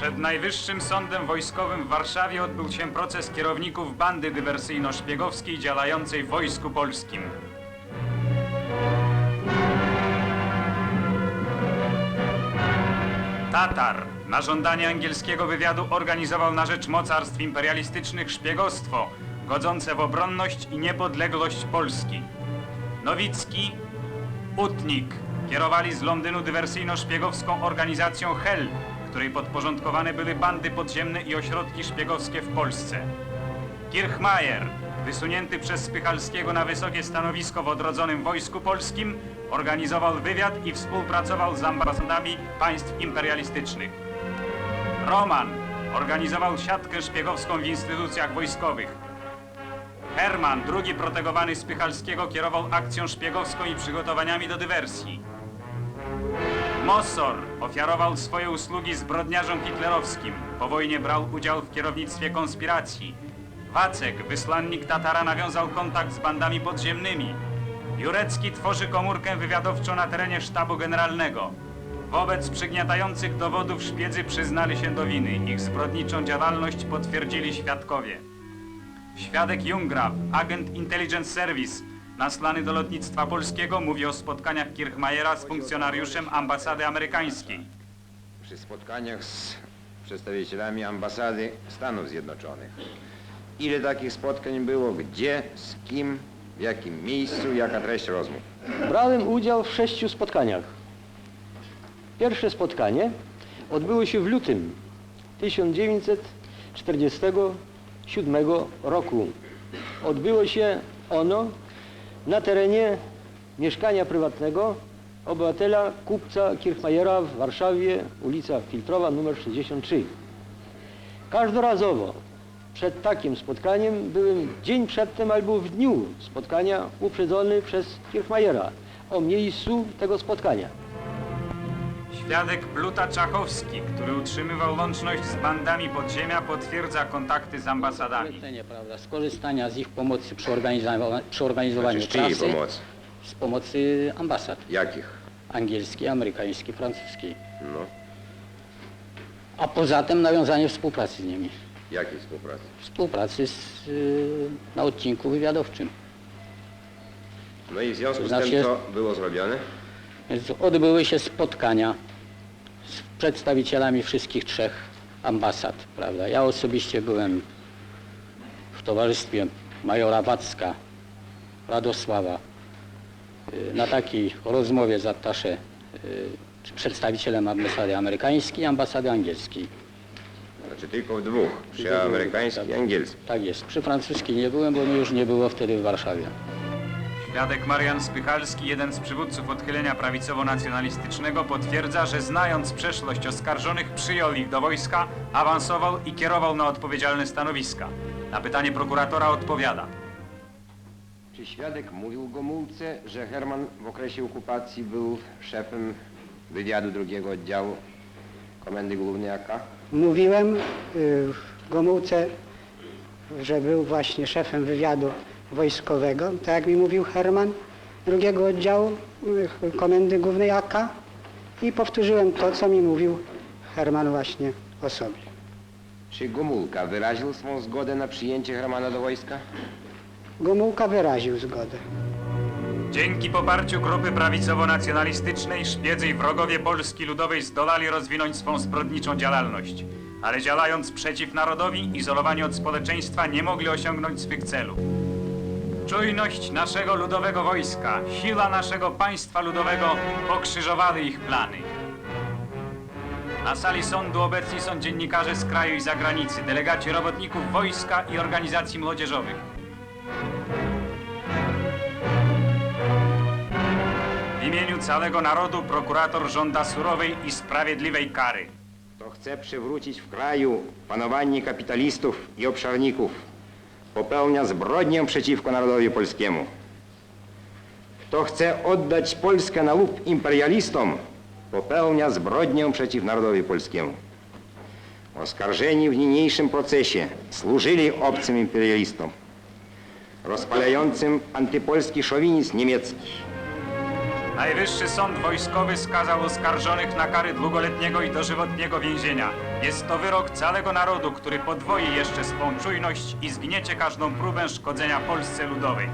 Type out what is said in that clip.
Przed Najwyższym Sądem Wojskowym w Warszawie odbył się proces kierowników bandy dywersyjno-szpiegowskiej działającej w Wojsku Polskim. Tatar na żądanie angielskiego wywiadu organizował na rzecz mocarstw imperialistycznych szpiegostwo, godzące w obronność i niepodległość Polski. Nowicki, Utnik kierowali z Londynu dywersyjno-szpiegowską organizacją HEL, której podporządkowane były bandy podziemne i ośrodki szpiegowskie w Polsce. Kirchmayer, wysunięty przez Spychalskiego na wysokie stanowisko w odrodzonym Wojsku Polskim, organizował wywiad i współpracował z ambasadami państw imperialistycznych. Roman organizował siatkę szpiegowską w instytucjach wojskowych. Herman, drugi protegowany Spychalskiego, kierował akcją szpiegowską i przygotowaniami do dywersji. Mossor ofiarował swoje usługi zbrodniarzom hitlerowskim. Po wojnie brał udział w kierownictwie konspiracji. Wacek, wysłannik Tatara, nawiązał kontakt z bandami podziemnymi. Jurecki tworzy komórkę wywiadowczą na terenie sztabu generalnego. Wobec przygniatających dowodów szpiedzy przyznali się do winy. Ich zbrodniczą działalność potwierdzili świadkowie. Świadek Jungraf, agent Intelligence Service, naslany do lotnictwa polskiego, mówi o spotkaniach Kirchmajera z funkcjonariuszem ambasady amerykańskiej. przy spotkaniach z przedstawicielami ambasady Stanów Zjednoczonych. Ile takich spotkań było, gdzie, z kim, w jakim miejscu, jaka treść rozmów? Brałem udział w sześciu spotkaniach. Pierwsze spotkanie odbyło się w lutym 1947 roku. Odbyło się ono na terenie mieszkania prywatnego obywatela kupca Kirchmajera w Warszawie, ulica Filtrowa nr 63. Każdorazowo przed takim spotkaniem byłem dzień przedtem albo w dniu spotkania uprzedzony przez Kirchmajera o miejscu tego spotkania. Świadek Pluta Czachowski, który utrzymywał łączność z bandami podziemia, potwierdza kontakty z ambasadami. Prawda, skorzystania z ich pomocy przy, organizowa- przy organizowaniu Znaczy, z czyjej pomocy? z pomocy ambasad Jakich? angielskiej, amerykańskiej, francuskiej. No, A poza tym nawiązanie współpracy z nimi. jakiej współpracy? Współpracy z, y, na odcinku wywiadowczym. No i w związku z Znaczy tym, jest- co było zrobione? Więc odbyły się spotkania przedstawicielami wszystkich trzech ambasad, prawda. Ja osobiście byłem w towarzystwie majora Wacka, Radosława, y, na takiej rozmowie z attasze, y, czy przedstawicielem ambasady amerykańskiej i ambasady angielskiej. Znaczy tylko dwóch, przy amerykańskiej i angielskiej. Tak jest. Przy francuskiej nie byłem, bo mnie już nie było wtedy w Warszawie. Świadek Marian Spychalski, jeden z przywódców odchylenia prawicowo-nacjonalistycznego, potwierdza, że znając przeszłość oskarżonych, przyjął ich do wojska, awansował i kierował na odpowiedzialne stanowiska. Na pytanie prokuratora odpowiada. Czy świadek mówił Gomułce, że Herman w okresie okupacji był szefem wywiadu drugiego oddziału Komendy Głównej AK? Mówiłem y, w Gomułce, że był właśnie szefem wywiadu wojskowego, tak jak mi mówił Herman, drugiego oddziału y, Komendy Głównej AK i powtórzyłem to, co mi mówił Herman właśnie o sobie. Czy Gomułka wyraził swą zgodę na przyjęcie Hermana do wojska? Gomułka wyraził zgodę. Dzięki poparciu grupy prawicowo-nacjonalistycznej szpiedzy i wrogowie Polski Ludowej zdolali rozwinąć swą zbrodniczą działalność. Ale działając przeciw narodowi, izolowani od społeczeństwa, nie mogli osiągnąć swych celów. Czujność naszego ludowego wojska, siła naszego państwa ludowego pokrzyżowały ich plany. Na sali sądu obecni są dziennikarze z kraju i zagranicy, delegaci robotników wojska i organizacji młodzieżowych. W imieniu całego narodu prokurator żąda surowej i sprawiedliwej kary. Kto chce przywrócić w kraju panowanie kapitalistów i obszarników, popełnia zbrodnię przeciwko narodowi polskiemu. Kto chce oddać Polskę na łup imperialistom, popełnia zbrodnię przeciw narodowi polskiemu. Oskarżeni w niniejszym procesie służyli obcym imperialistom, rozpalającym antypolski szowinizm niemiecki. Najwyższy Sąd Wojskowy skazał oskarżonych na kary długoletniego i dożywotniego więzienia. Jest to wyrok całego narodu, który podwoi jeszcze swą czujność i zgniecie każdą próbę szkodzenia Polsce Ludowej.